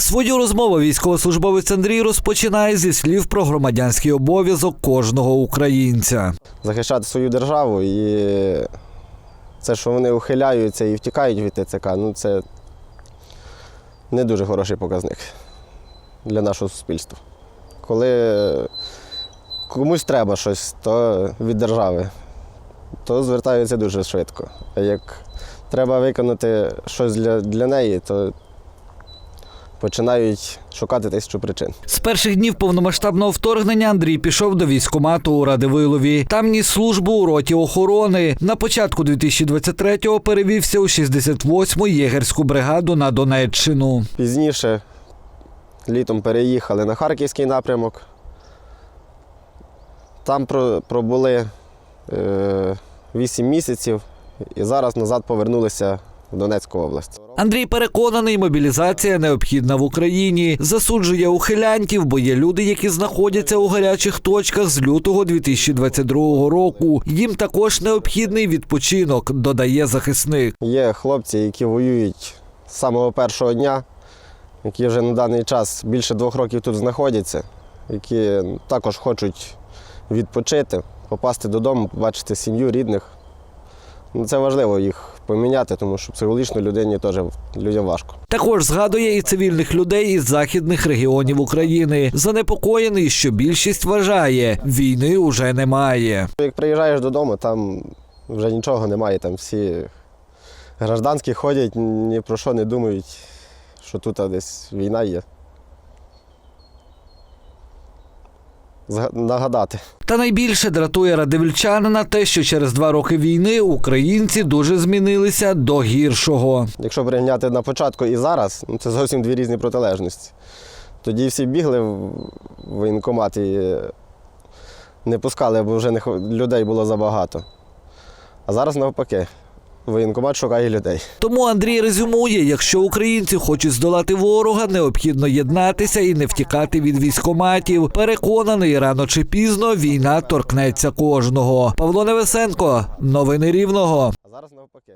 Свою розмову військовослужбовець Андрій розпочинає зі слів про громадянський обов'язок кожного українця. захищати свою державу і це, що вони ухиляються і втікають від ТЦК, ну це не дуже хороший показник для нашого суспільства. Коли комусь треба щось, то від держави, то звертаються дуже швидко. А як треба виконати щось для, для неї, то починають шукати тисячу причин. З перших днів повномасштабного вторгнення Андрій пішов до військкомату у Радивилові. Там ніс службу у роті охорони. На початку 2023-го перевівся у 68-му єгерську бригаду на Донеччину. Пізніше літом переїхали на Харківський напрямок. Там пробули е, 8 місяців і зараз назад повернулися в Донецьку область. Андрій переконаний, мобілізація необхідна в Україні. Засуджує ухилянтів, бо є люди, які знаходяться у гарячих точках з лютого 2022 року. Їм також необхідний відпочинок, додає захисник. Є хлопці, які воюють з самого першого дня, які вже на даний час більше двох років тут знаходяться, які також хочуть відпочити, попасти додому, побачити сім'ю, рідних. Ну, Це важливо їх поміняти, тому що психологічно людині теж людям важко. Також згадує і цивільних людей із західних регіонів України. Занепокоєний, що більшість вважає, війни уже немає. Як приїжджаєш додому, там вже нічого немає, там всі гражданські ходять, ні про що не думають, що тут десь війна є. Нагадати. Та найбільше дратує радивільчанина те, що через два роки війни українці дуже змінилися до гіршого. Якщо порівняти на початку і зараз, ну, це зовсім дві різні протилежності. Тоді всі бігли в воєнкомат і не пускали, бо вже не людей було забагато. А зараз навпаки, воєнкомат шукає людей. Тому Андрій резюмує: якщо українці хочуть здолати ворога, необхідно єднатися і не втікати від військоматів. Переконаний, рано чи пізно війна торкнеться кожного. Павло Невесенко, новини Рівного. А зараз навпаки.